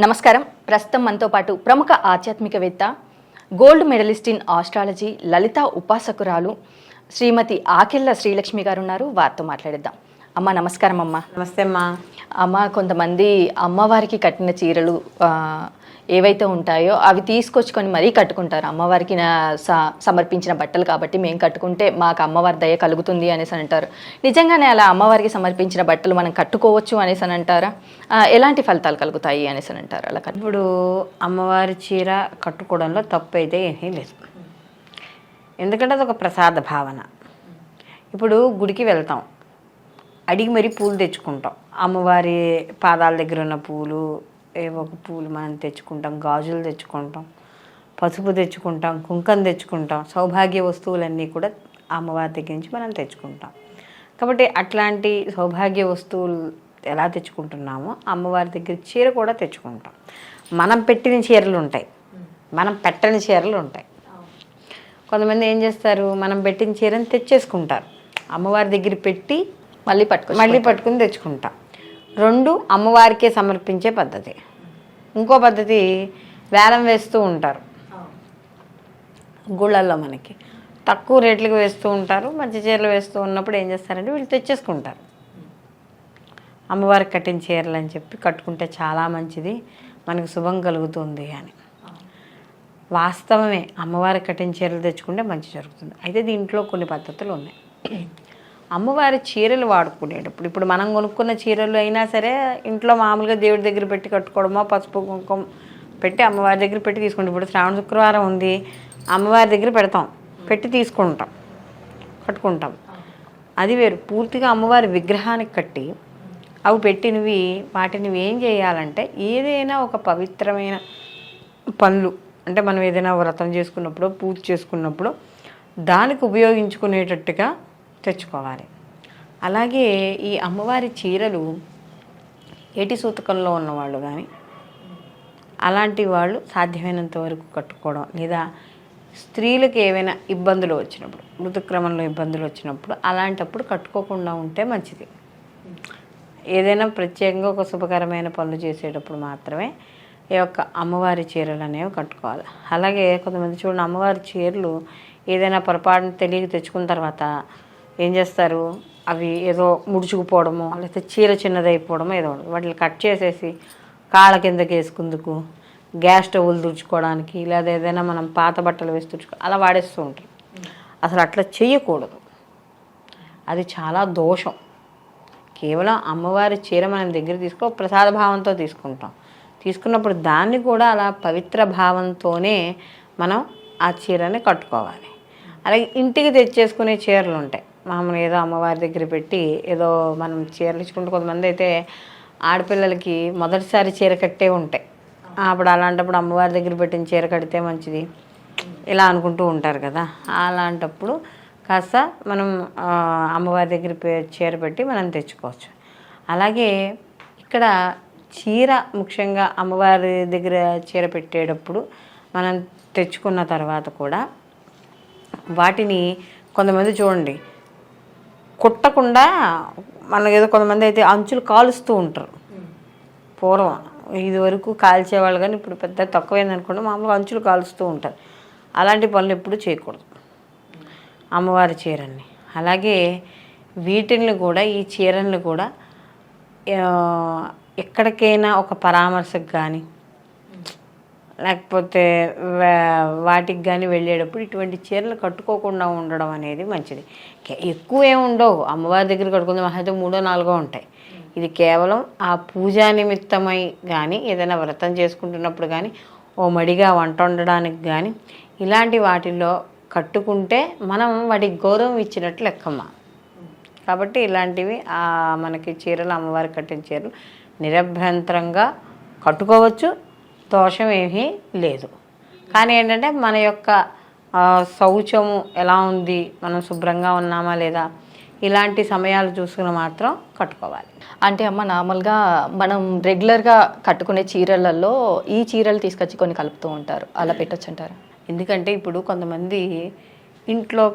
నమస్కారం. ప్రస్తుతం మనతో పాటు ప్రముఖ ఆధ్యాత్మికవేత్త gold medalist in astrology Lalitha ఉపాసకురాలు Shrimati Akella Srilakshmi గారు ఉన్నారు వారితో మాట్లాడిద్దాం. అమ్మ నమస్కారం అమ్మ. నమస్తే అమ్మా. అమ్మ కొంతమంది అమ్మవారికి కట్టిన చీరలు ఏవైతే ఉంటాయో అవి తీసుకొచ్చుకొని మరీ కట్టుకుంటారు. అమ్మవారికి నా- స- సమర్పించిన బట్టలు కాబట్టి మేము కట్టుకుంటే మాకు అమ్మవారి దయ కలుగుతుంది అనేసి అంటారు. నిజంగానే అలా అమ్మవారికి సమర్పించిన బట్టలు మనం కట్టుకోవచ్చు అనేసి అని అంటారా? ఎలాంటి ఫలితాలు కలుగుతాయి అనేసి అని అంటారు? అలా ఇప్పుడు అమ్మవారి చీర కట్టుకోవడంలో తప్పు అయితే ఏమీ లేదు. ఎందుకంటే అది ఒక ప్రసాద భావన. ఇప్పుడు గుడికి వెళ్తాం. అడిగి మరీ పూలు తెచ్చుకుంటాం. అమ్మవారి పాదాల దగ్గర ఉన్న పూలు ఏవో ఒక పూలు మనం తెచ్చుకుంటాం గాజులు తెచ్చుకుంటాం పసుపు తెచ్చుకుంటాం కుంకం తెచ్చుకుంటాం సౌభాగ్య వస్తువులన్నీ కూడా అమ్మవారి దగ్గర నుంచి మనం తెచ్చుకుంటాం. కాబట్టి అట్లాంటి సౌభాగ్య వస్తువులు ఎలా తెచ్చుకుంటున్నామో అమ్మవారి దగ్గర చీర కూడా తెచ్చుకుంటాం. మనం పెట్టిన చీరలు ఉంటాయి. మనం పెట్టని చీరలు ఉంటాయి. కొంతమంది ఏం చేస్తారు? మనం పెట్టిన చీరని తెచ్చేసుకుంటారు. అమ్మవారి దగ్గర పెట్టి మళ్ళీ పట్టుకో మళ్ళీ పట్టుకుని తెచ్చుకుంటాం. రెండు అమ్మవారికే సమర్పించే పద్ధతి. ఇంకో పద్ధతి వేలం వేస్తూ ఉంటారు. గుళ్ళల్లో మనకి. తక్కువ రేట్లకు వేస్తూ ఉంటారు. మంచి చీరలు వేస్తూ ఉన్నప్పుడు ఏం చేస్తారంటే వీళ్ళు తెచ్చేసుకుంటారు. అమ్మవారికి కట్టిన చీరలు అని చెప్పి కట్టుకుంటే చాలా మంచిది. మనకు శుభం కలుగుతుంది అని. వాస్తవమే అమ్మవారికి కట్టిన చీరలు తెచ్చుకుంటే మంచి జరుగుతుంది. అయితే దీంట్లో కొన్ని పద్ధతులు ఉన్నాయి. అమ్మవారి చీరలు వాడుకునేటప్పుడు ఇప్పుడు మనం కొనుక్కున్న చీరలు అయినా సరే ఇంట్లో మామూలుగా దేవుడి దగ్గర పెట్టి కట్టుకోవడమో పసుపు కుంకుమ పెట్టి అమ్మవారి దగ్గర పెట్టి తీసుకుంటాం. ఇప్పుడు శ్రావణ శుక్రవారం ఉంది అమ్మవారి దగ్గర పెడతాం పెట్టి తీసుకుంటాం కట్టుకుంటాం. అది వేరు. పూర్తిగా అమ్మవారి విగ్రహానికి కట్టి అవి పెట్టినవి వాటిని ఏం చేయాలంటే ఏదైనా ఒక పవిత్రమైన పనులు అంటే మనం ఏదైనా వ్రతం చేసుకున్నప్పుడు పూజ చేసుకున్నప్పుడు దానికి ఉపయోగించుకునేటట్టుగా తెచ్చుకోవాలి. అలాగే ఈ అమ్మవారి చీరలు ఏటి సూతకంలో ఉన్నవాళ్ళు కానీ అలాంటి వాళ్ళు సాధ్యమైనంత వరకు కట్టుకోవడం లేదా స్త్రీలకు ఏవైనా ఇబ్బందులు వచ్చినప్పుడు ఋతుక్రమంలో ఇబ్బందులు వచ్చినప్పుడు అలాంటప్పుడు కట్టుకోకుండా ఉంటే మంచిది. ఏదైనా ప్రత్యేకంగా ఒక శుభకరమైన పనులు చేసేటప్పుడు మాత్రమే ఈ యొక్క అమ్మవారి చీరలు అనేవి కట్టుకోవాలి. అలాగే కొంతమంది చూడండి అమ్మవారి చీరలు ఏదైనా పొరపాటున తెలియక తెచ్చుకున్న తర్వాత ఏం చేస్తారు? అవి ఏదో ముడుచుకుపోవడము లేకపోతే చీర చిన్నదైపోవడము ఏదో ఒకటి. వాటిని కట్ చేసేసి కాళ్ళ కిందకి వేసుకుందుకు గ్యాస్ స్టవ్లు తుడుచుకోవడానికి లేదా ఏదైనా మనం పాత బట్టలు వేసి తుడుచుకో అలా వాడేస్తూ ఉంటారు. అసలు అట్లా చేయకూడదు అది చాలా దోషం. కేవలం అమ్మవారి చీర మనం దగ్గర తీసుకో ప్రసాద భావంతో తీసుకుంటాం. తీసుకున్నప్పుడు దాన్ని కూడా అలా పవిత్ర భావంతోనే మనం ఆ చీరని కట్టుకోవాలి. అలాగే ఇంటికి తెచ్చేసుకునే చీరలు ఉంటాయి మామూలు ఏదో అమ్మవారి దగ్గర పెట్టి ఏదో మనం చీరలు ఇచ్చుకుంటే కొంతమంది అయితే ఆడపిల్లలకి మొదటిసారి చీర కట్టే ఉంటాయి. అప్పుడు అలాంటప్పుడు అమ్మవారి దగ్గర పెట్టిన చీర కడితే మంచిది. ఇలా అనుకుంటూ ఉంటారు కదా. అలాంటప్పుడు కాస్త మనం అమ్మవారి దగ్గర చీర పెట్టి మనం తెచ్చుకోవచ్చు. అలాగే ఇక్కడ చీర ముఖ్యంగా అమ్మవారి దగ్గర చీర పెట్టేటప్పుడు మనం తెచ్చుకున్న తర్వాత కూడా వాటిని కొంతమంది చూడండి కుట్టకుండా మనకి ఏదో కొంతమంది అయితే అంచులు కాలుస్తూ ఉంటారు. పూర్వం ఇది వరకు కాల్చేవాళ్ళు కానీ ఇప్పుడు పెద్ద తక్కువైంది అనుకోండి మామూలుగా అంచులు కాలుస్తూ ఉంటారు. అలాంటి పనులు ఎప్పుడు చేయకూడదు. అమ్మవారి చీరల్ని. అలాగే వీటిని కూడా ఈ చీరల్ని కూడా ఎక్కడికైనా ఒక పరామర్శకు కానీ లేకపోతే వాటికి కానీ వెళ్ళేటప్పుడు ఇటువంటి చీరలు కట్టుకోకుండా ఉండడం అనేది మంచిది. ఎక్కువ ఏమి ఉండవు. అమ్మవారి దగ్గర కట్టుకుంది అయితే మూడో నాలుగో ఉంటాయి. ఇది కేవలం ఆ పూజా నిమిత్తమై కానీ ఏదైనా వ్రతం చేసుకుంటున్నప్పుడు కానీ ఓ మడిగా వంట వండడానికి కానీ ఇలాంటి వాటిల్లో కట్టుకుంటే మనం వాటికి గౌరవం ఇచ్చినట్లు లెక్కమ్మ. కాబట్టి ఇలాంటివి మనకి చీరలు అమ్మవారికి కట్టిన చీరలు నిరభ్యంతరంగా కట్టుకోవచ్చు. దోషం ఏమీ లేదు. కానీ ఏంటంటే మన యొక్క శౌచము ఎలా ఉంది మనం శుభ్రంగా ఉన్నామా లేదా ఇలాంటి సమయాలు చూసుకుని మాత్రం కట్టుకోవాలి. అంటే అమ్మ నార్మల్గా మనం రెగ్యులర్గా కట్టుకునే చీరలలో ఈ చీరలు తీసుకొచ్చి కొన్ని కలుపుతూ ఉంటారు. అలా పెట్టొచ్చు అంటారు? ఎందుకంటే ఇప్పుడు కొంతమంది ఇంట్లో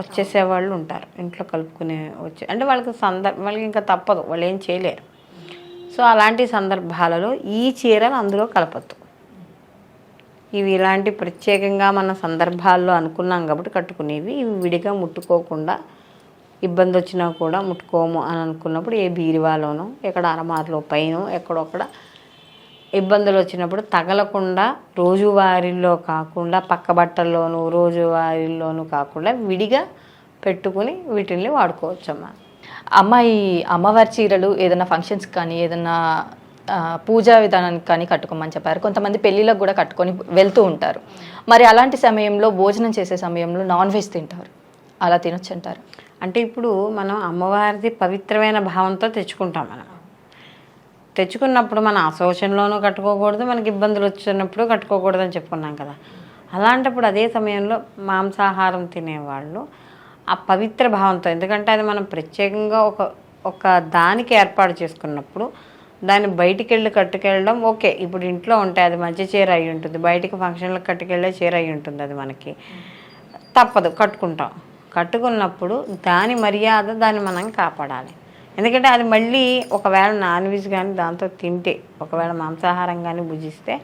వచ్చేసే వాళ్ళు ఉంటారు. ఇంట్లో కలుపుకునే వచ్చే అంటే వాళ్ళకి సందర్భం వాళ్ళకి ఇంకా తప్పదు. వాళ్ళు ఏం చేయలేరు. సో అలాంటి సందర్భాలలో ఈ చీరలు అందులో కలపద్దు. ఇవి ఇలాంటి ప్రత్యేకంగా మన సందర్భాల్లో అనుకున్నాం కాబట్టి కట్టుకునేవి. ఇవి విడిగా ముట్టుకోకుండా ఇబ్బంది వచ్చినా కూడా ముట్టుకోము అని అనుకున్నప్పుడు ఏ బీరువాలోనో ఎక్కడ అరమార్లో పైన ఎక్కడొక్కడ ఇబ్బందులు వచ్చినప్పుడు తగలకుండా రోజువారీల్లో కాకుండా పక్క బట్టల్లోనూ రోజువారీల్లోనూ కాకుండా విడిగా పెట్టుకుని వీటిల్ని వాడుకోవచ్చమ్మా. అమ్మాయి అమ్మవారి చీరలు ఏదైనా ఫంక్షన్స్ కానీ ఏదైనా పూజా విధానానికి కానీ కట్టుకోమని చెప్పారు. కొంతమంది పెళ్ళిళ్ళకు కూడా కట్టుకొని వెళ్తూ ఉంటారు. మరి అలాంటి సమయంలో భోజనం చేసే సమయంలో నాన్ వెజ్ తింటారు. అలా తినొచ్చు అంటారు. అంటే ఇప్పుడు మనం అమ్మవారిది పవిత్రమైన భావంతో తెచ్చుకుంటాం మనం. తెచ్చుకున్నప్పుడు మన అశోచనలోనూ కట్టుకోకూడదు మనకి ఇబ్బందులు వచ్చినప్పుడు కట్టుకోకూడదు అని చెప్పుకున్నాం కదా. అలాంటప్పుడు అదే సమయంలో మాంసాహారం తినేవాళ్ళు ఆ పవిత్ర భావంతో. ఎందుకంటే అది మనం ప్రత్యేకంగా ఒక ఒక దానికి ఏర్పాటు చేసుకున్నప్పుడు దాన్ని బయటికి వెళ్ళి కట్టుకెళ్ళడం ఓకే. ఇప్పుడు ఇంట్లో ఉంటే అది మంచి చీర అయి ఉంటుంది. బయటికి ఫంక్షన్లకు కట్టుకెళ్ళే చీర అయి ఉంటుంది అది మనకి. తప్పదు. కట్టుకుంటాం. కట్టుకున్నప్పుడు దాని మర్యాద దాన్ని మనం కాపాడాలి. ఎందుకంటే అది మళ్ళీ ఒకవేళ నాన్ వెజ్ కానీ దాంతో తింటే ఒకవేళ మాంసాహారం కానీ భుజిస్తే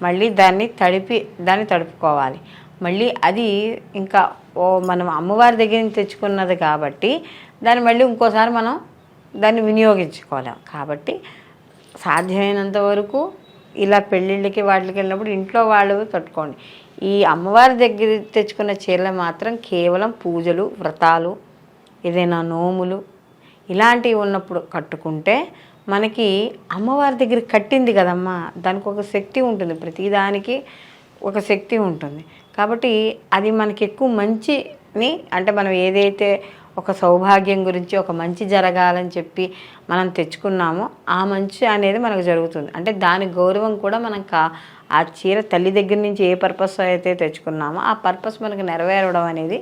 మళ్ళీ దాన్ని తడిపి దాన్ని తడుపుకోవాలి. మళ్ళీ అది ఇంకా ఓ మనం అమ్మవారి దగ్గర నుంచి తెచ్చుకున్నది కాబట్టి దాన్ని మళ్ళీ ఇంకోసారి మనం దాన్ని వినియోగించుకోలేం కాబట్టి సాధ్యమైనంత వరకు ఇలా పెళ్ళిళ్ళకి వాటికి వెళ్ళినప్పుడు ఇంట్లో వాళ్ళు కట్టుకోండి. ఈ అమ్మవారి దగ్గర తెచ్చుకున్న చీరలు మాత్రం కేవలం పూజలు వ్రతాలు ఏదైనా నోములు ఇలాంటివి ఉన్నప్పుడు కట్టుకుంటే మనకి అమ్మవారి దగ్గర కట్టింది కదమ్మా. దానికి ఒక శక్తి ఉంటుంది. ప్రతిదానికి ఒక శక్తి ఉంటుంది. కాబట్టి అది మనకి ఎక్కువ మంచిని అంటే మనం ఏదైతే ఒక సౌభాగ్యం గురించి ఒక మంచి జరగాలని చెప్పి మనం తెచ్చుకున్నామో ఆ మంచి అనేది మనకు జరుగుతుంది. అంటే దాని గౌరవం కూడా మనం కా ఆ చీర తల్లి దగ్గర నుంచి ఏ పర్పస్ అయితే తెచ్చుకున్నామో ఆ పర్పస్ మనకు నెరవేరడం అనేది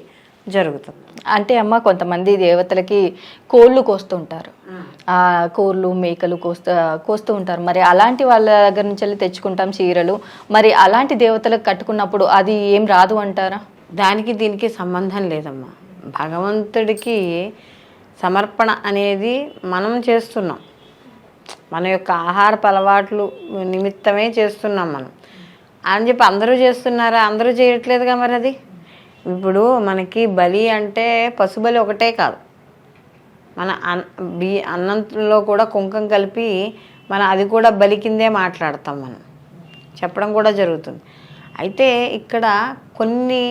జరుగుతుంది. అంటే అమ్మ కొంతమంది దేవతలకి కోళ్ళు కోస్తుంటారు ఆ కోళ్ళు మేకలు కోస్తూ కోస్తూ ఉంటారు. మరి అలాంటి వాళ్ళ దగ్గర నుంచి వెళ్ళి తెచ్చుకుంటాం చీరలు. మరి అలాంటి దేవతలకు కట్టుకున్నప్పుడు అది ఏం రాదు అంటారా? దానికి దీనికి సంబంధం లేదమ్మా. భగవంతుడికి సమర్పణ అనేది మనం చేస్తున్నాం. మన యొక్క ఆహారపు అలవాట్లు నిమిత్తమే చేస్తున్నాం మనం. అని చెప్పి అందరూ చేస్తున్నారా? అందరూ చేయట్లేదుగా మరి అది? ఇప్పుడు మనకి బలి అంటే పశుబలి ఒకటే కాదు. మన అన్ బి అన్నంలో కూడా కుంకం కలిపి మన అది కూడా బలి కిందే మాట్లాడతాం మనం. చెప్పడం కూడా జరుగుతుంది. అయితే ఇక్కడ కొన్ని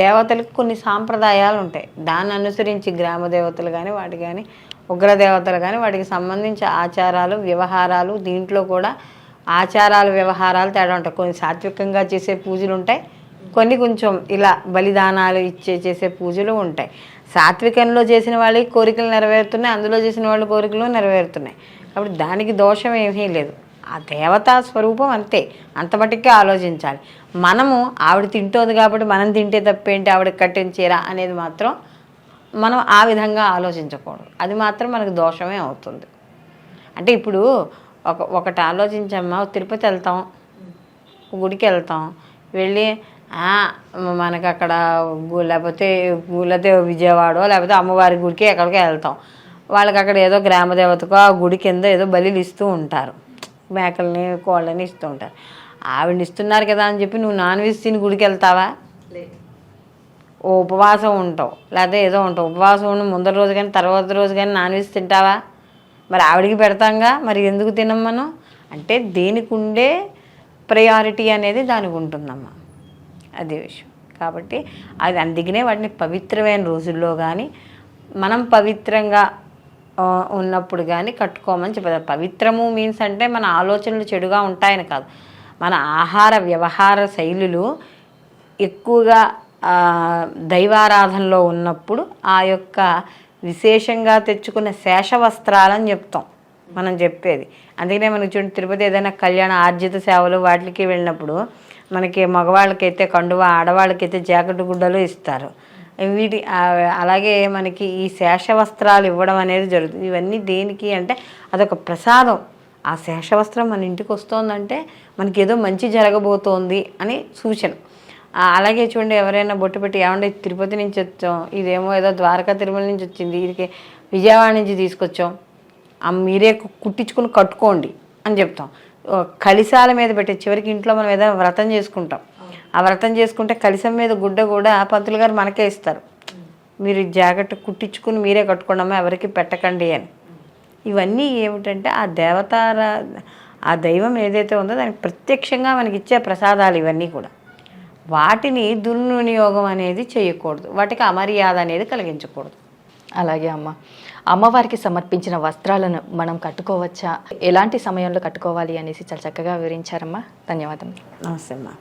దేవతలకు కొన్ని సాంప్రదాయాలు ఉంటాయి. దాన్ని అనుసరించి గ్రామ దేవతలు కానీ వాటి కానీ ఉగ్రదేవతలు కానీ వాటికి సంబంధించి ఆచారాలు వ్యవహారాలు దీంట్లో కూడా ఆచారాలు వ్యవహారాలు తేడా ఉంటాయి. కొన్ని సాత్వికంగా చేసే పూజలు ఉంటాయి. కొన్ని కొంచెం ఇలా బలిదానాలు ఇచ్చే చేసే పూజలు ఉంటాయి. సాత్వికంలో చేసిన వాళ్ళకి కోరికలు నెరవేరుతున్నాయి అందులో చేసిన వాళ్ళ కోరికలు నెరవేరుతున్నాయి. కాబట్టి దానికి దోషం ఏమీ లేదు. ఆ దేవతా స్వరూపం అంతే. అంత మటుకే ఆలోచించాలి. మనము ఆవిడ తింటోంది కాబట్టి మనం తింటే తప్పేంటి ఆవిడకి కట్టించేరా చీర అనేది మాత్రం మనం ఆ విధంగా ఆలోచించకూడదు. అది మాత్రం మనకు దోషమే అవుతుంది. అంటే ఇప్పుడు ఒక ఒకటి ఆలోచించమ్మా తిరుపతి వెళ్తాం గుడికి వెళ్తాం వెళ్ళి మనకి అక్కడ లేకపోతే లేకపోతే విజయవాడ లేకపోతే అమ్మవారి గుడికి ఎక్కడికి వెళ్తాం. వాళ్ళకి అక్కడ ఏదో గ్రామ దేవతకో ఆ గుడి కింద ఏదో బలిలు ఇస్తూ ఉంటారు. మేకల్ని కోళ్ళని ఇస్తూ ఉంటారు. ఆవిడని ఇస్తున్నారు కదా అని చెప్పి నువ్వు నాన్ వెజ్ తిని గుడికి వెళ్తావా? ఓ ఉపవాసం ఉంటావు. లేదా ఏదో ఉంటావు. ఉపవాసం ఉండి ముందర రోజు కానీ తర్వాత రోజు కానీ నాన్ వెజ్ తింటావా? మరి ఆవిడికి పెడతాంగా? మరి ఎందుకు తినం మనం అంటే దేనికి ఉండే ప్రయారిటీ అనేది దానికి ఉంటుందమ్మా. అదే విషయం. కాబట్టి అది అందుకనే వాటిని పవిత్రమైన రోజుల్లో కానీ మనం పవిత్రంగా ఉన్నప్పుడు కానీ కట్టుకోమని చెప్పారు పవిత్రము మీన్స్ అంటే మన ఆలోచనలు చెడుగా ఉంటాయని కాదు. మన ఆహార వ్యవహార శైలులు ఎక్కువగా దైవారాధనలో ఉన్నప్పుడు ఆ యొక్క విశేషంగా తెచ్చుకున్న శేష వస్త్రాలని చెప్తాం మనం చెప్పేది. అందుకనే మనకి చూడండి తిరుపతి ఏదైనా కళ్యాణ ఆర్జిత సేవలు వాటికి వెళ్ళినప్పుడు మనకి మగవాళ్ళకైతే కండువ ఆడవాళ్ళకైతే జాకెట్ గుడ్డలు ఇస్తారు. వీటి అలాగే మనకి ఈ శేష వస్త్రాలు ఇవ్వడం అనేది జరుగుతుంది. ఇవన్నీ దేనికి అంటే అదొక ప్రసాదం. ఆ శేష వస్త్రం మన ఇంటికి వస్తోందంటే మనకి ఏదో మంచి జరగబోతోంది అని సూచన. అలాగే చూడండి ఎవరైనా బొట్టు పెట్టి ఏమంటే తిరుపతి నుంచి వచ్చాం ఇదేమో ఏదో ద్వారకా తిరుమల నుంచి వచ్చింది ఇది విజయవాడ నుంచి తీసుకొచ్చాం మీరే కుట్టించుకుని కట్టుకోండి అని చెప్తాం. కలిశాల కలిసాల మీద పెట్టే చివరికి ఇంట్లో మనం ఏదైనా వ్రతం చేసుకుంటాం. ఆ వ్రతం చేసుకుంటే కలిసం మీద గుడ్డ కూడా పంతులు గారు మనకే ఇస్తారు. మీరు జాగ్రత్త జాకెట్ కుట్టించుకుని మీరే కట్టుకోండమ్మా ఎవరికి పెట్టకండి అని. ఇవన్నీ ఏమిటంటే ఆ దేవతార ఆ దైవం ఏదైతే ఉందో దానికి ప్రత్యక్షంగా మనకి ఇచ్చే ప్రసాదాలు ఇవన్నీ కూడా. వాటిని దుర్వినియోగం అనేది చేయకూడదు. వాటికి అమర్యాద అనేది కలిగించకూడదు. అలాగే అమ్మ. అమ్మవారికి సమర్పించిన వస్త్రాలను మనం కట్టుకోవచ్చా? ఎలాంటి సమయంలో కట్టుకోవాలి అనేసి చాలా చక్కగా వివరించారమ్మా. ధన్యవాదం నమస్తే అమ్మా.